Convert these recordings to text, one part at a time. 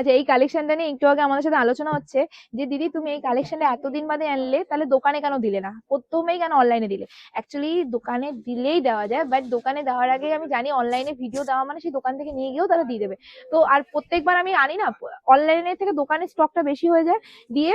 আচ্ছা এই কালেকশনটা নিয়ে একটু আগে আমাদের সাথে আলোচনা হচ্ছে যে, দিদি, তুমি এই কালেকশনটা এতদিন বাদে আনলে, তাহলে দোকানে কেন দিলে না? প্রথমেই কেন অনলাইনে দিলে? অ্যাকচুয়ালি দোকানে দিলেই দেওয়া যায় বাট দোকানে দেওয়ার আগে আমি জানি অনলাইনে ভিডিও দেওয়া মানে সেই দোকান থেকে নিয়ে গিয়েও তারা দিয়ে দেবে। তো আর প্রত্যেকবার আমি আনি না অনলাইনে থেকে দোকানের স্টকটা বেশি হয়ে যায়, দিয়ে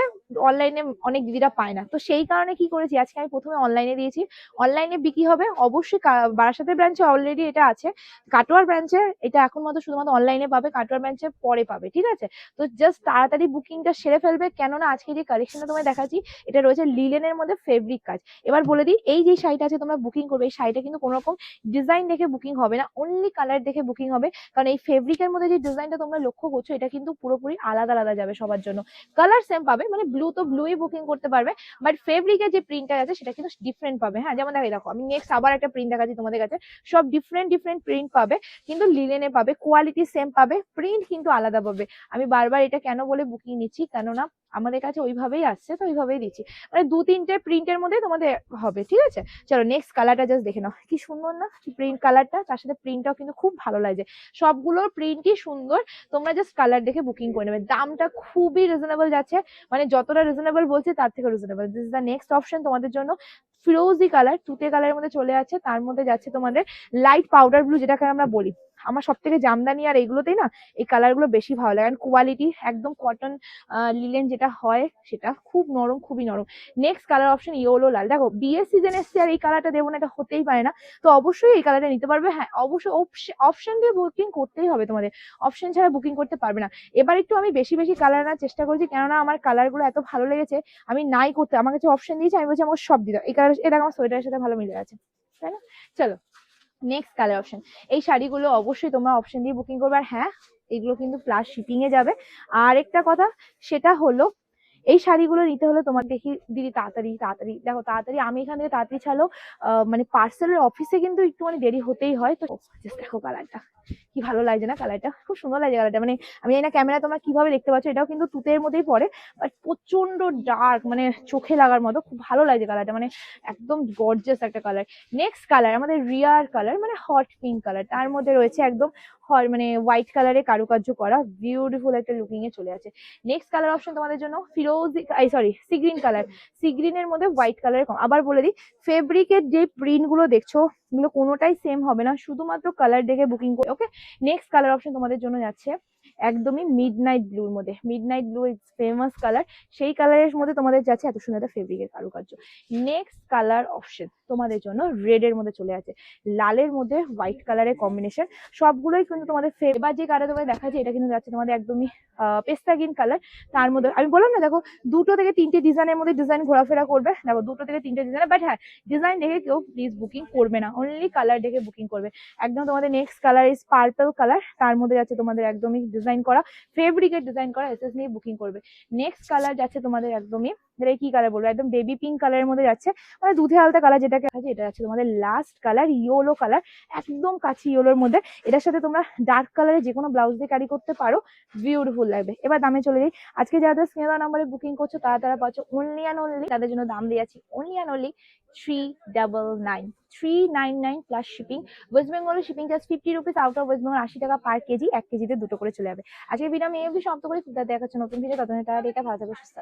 অনলাইনে অনেক দিদিরা পায় না। তো সেই কারণে কি করেছি, আজকে আমি প্রথমে অনলাইনে দিয়েছি। অনলাইনে বিক্রি হবে, অবশ্যই বারাসাতের ব্রাঞ্চে অলরেডি এটা আছে। কাটোয়ার ব্রাঞ্চে এটা এখন মাত্র শুধুমাত্র অনলাইনে পাবে, কাটোয়ার ব্রাঞ্চে পরে পাবে, ঠিক আছে? তো জাস্ট তাড়াতাড়ি বুকিংটা সেরে ফেলবে। কেননা আজকে যে কালেকশনটা তোমায় দেখাচ্ছি, এটা রয়েছে লিলেনের মধ্যে ফেব্রিক কাজ। এবার বলে দিই, এই যে শাড়িটা আছে তোমরা বুকিং করবে, এই শাড়িটা কিন্তু কোনো রকম ডিজাইন দেখে বুকিং হবে না অনলি কালার দেখে বুকিং হবে। কারণ এই ফেব্রিকের মধ্যে যে ডিজাইনটা তোমরা লক্ষ্য করছ, এটা কিন্তু পুরোপুরি আলাদা আলাদা যাবে সবার জন্য। কালার সেম পাবে মানে ব্লু তো ব্লুই বুকিং করতে পারবে বাট ফেব্রিকের যে প্রিন্টটা আছে, সেটা কিন্তু ডিফারেন্ট পাবে। হ্যাঁ যেমন দেখো দেখো, আমি নেক্সট আবার একটা প্রিন্ট দেখাচ্ছি তোমাদের কাছে। সব ডিফারেন্ট ডিফারেন্ট প্রিন্ট পাবে, কিন্তু লিলেনে পাবে কোয়ালিটি সেম পাবে প্রিন্ট কিন্তু আলাদা পাবে। আমি বারবার এটা কেন বলে বুকিং নিচ্ছি? কেননা আমাদের কাছে ওইভাবেই আসছে, তো ওইভাবেই দিচ্ছি। মানে দু তিনটে প্রিন্টের মধ্যেই তোমাদের হবে, ঠিক আছে? চলো নেক্সট কালারটা জাস্ট দেখে নাও। কি সুন্দর না? প্রিন্ট কালারটা তার সাথে প্রিন্টটাও কিন্তু খুব ভালো লাগছে। সবগুলোর প্রিন্টই সুন্দর। তোমরা জাস্ট কালার দেখে বুকিং করে নেবে। দামটা খুবই রিজনেবল যাচ্ছে। মানে যতটা রিজনেবল বলছে, তার থেকে reasonable this is the next option তোমাদের জন্য। ফিরোজি কালার তুতে কালারের মধ্যে চলে যাচ্ছে। তার মধ্যে যাচ্ছে তোমাদের লাইট পাউডার ব্লু যেটাকে আমরা বলি। আমার সব থেকে জামদানি আর এইগুলোতেই না এই কালারগুলো বেশি ভালো লাগে। কারণ কোয়ালিটি একদম কটন লিলেন যেটা হয় সেটা খুব নরম, খুবই নরম। নেক্সট কালার অপশন ইয়েলো লাল। দেখো বিয়ে সিজন এসছে আর এই কালারটা দেবো না, এটা হতেই পারে না। তো অবশ্যই এই কালারটা নিতে পারবে। হ্যাঁ অবশ্যই অপশন দিয়ে বুকিং করতেই হবে তোমাদের। অপশন ছাড়া বুকিং করতে পারবে না। এবার একটু আমি বেশি বেশি কালার আনার চেষ্টা করছি, কেননা আমার কালারগুলো এত ভালো লেগেছে, আমি নাই করতে। আমার কাছে অপশন দিয়েছে, আমি বলছি আমাকে সব দিতে এই কালার এটা আমার সোয়েটারের সাথে ভালো মিলে আছে তাই না? চলো। নেক্সট কালার অপশন এই শাড়িগুলো অবশ্যই তোমরা অপশন দিয়ে বুকিং করবে। আর হ্যাঁ এগুলো কিন্তু প্লাস শিপিংয়ে যাবে। আর একটা কথা, সেটা হলো এই শাড়িগুলো নিতে হলে তোমার দেখি, দিদি তাড়াতাড়ি তাড়াতাড়ি, দেখো তাড়াতাড়ি, আমি এখান থেকে তাড়াতাড়ি ছাড়লো মানে পার্সেলের অফিসে কিন্তু একটুখানি দেরি হতেই হয়, তো দেখো কালারটা কি ভালো লাগছে না কালারটা খুব সুন্দর লাগছে কালারটা মানে আমি জানি না ক্যামেরা তোমরা কীভাবে দেখতে পাচ্ছ, এটাও কিন্তু তুতের মধ্যেই পড়ে বাট প্রচণ্ড ডার্ক মানে চোখে লাগার মতো, খুব ভালো লাগছে কালারটা মানে একদম গর্জিয়াস একটা কালার নেক্সট কালার আমাদের রিয়ার কালার মানে হট পিঙ্ক কালার তার মধ্যে রয়েছে একদম হ- মানে হোয়াইট কালারে কারুকার্য করা বিউটিফুল একটা লুকিং এ চলে আছে নেক্সট কালার অপশন তোমাদের জন্য ফিরোজি sorry sea green colour sea গ্রিনের মধ্যে হোয়াইট কালারের আবার বলে দিই ফেব্রিকের যে প্রিন্টগুলো দেখছ, এগুলো কোনোটাই সেম হবে না। শুধুমাত্র কালার দেখে বুকিং করে ওকে নেক্সট কালার অপশন তোমাদের জন্য যাচ্ছে। একদমই মিড নাইট ব্লুর মধ্যে। Midnight blue is famous colour সেই কালারের মধ্যে তোমাদের যাচ্ছে এত সুন্দর একটা ফেব্রিকের কারুকার্য। নেক্সট কালার অপশন তোমাদের জন্য রেড এর মধ্যে চলে আছে। লালের মধ্যে হোয়াইট কালারের কম্বিনেশন সবগুলোই কিন্তু তোমাদের ফে- এবার যে কালার তোমাদের দেখাচ্ছে এটা কিন্তু যাচ্ছে তোমাদের একদমই পেস্তা গ্রিন কালার তার মধ্যে, আমি বললাম না, দেখো, দুটো থেকে তিনটে ডিজাইনের মধ্যে ডিজাইন ঘোরাফেরা করবে। দেখো, দুটো থেকে তিনটে ডিজাইন বাট হ্যাঁ ডিজাইন দেখে কেউ প্লিজ বুকিং করবে না। অনলি কালার দেখে বুকিং করবে। একদম তোমাদের next colour is purple colour তার মধ্যে যাচ্ছে তোমাদের একদমই ডিজাইন করা ফেব্রিকের ডিজাইন করা এসএস নিয়ে বুকিং করবে। নেক্সট কালার যাচ্ছে তোমাদের একদমই এটা কি কালার বলব, একদম বেবি পিঙ্ক কালারের মধ্যে যাচ্ছে। মানে দুধে আলতা কালার যেটাকে আছে এটা যাচ্ছে তোমাদের লাস্ট কালার ইয়েলো কালার একদম কাছে ইয়েলোর মধ্যে। এটার সাথে তোমরা ডার্ক কালারে যে কোনো ব্লাউজ দিয়ে ক্যারি করতে পারো বিউটিফুল লাগবে। এবার দামে চলে যাই। আজকে যাদের স্নেহা নাম্বারে বুকিং করছ, তারা তারা পাচ্ছ অনলি অ্যান্ড অনলি তাদের জন্য দাম দিয়েছি only and only three double nine three nine nine plus shipping West বেঙ্গলের shipping charge fifty rupees out of West Bengal আশি টাকা পার কেজি এক কেজিতে দুটো করে চলে যাবে। আজকে ভিডিও আমি এই সমাপ্ত করে করি দেখাচ্ছে নতুন ভিডিও ততদিন তারা এটা ভালো থাকবে, সুস্থ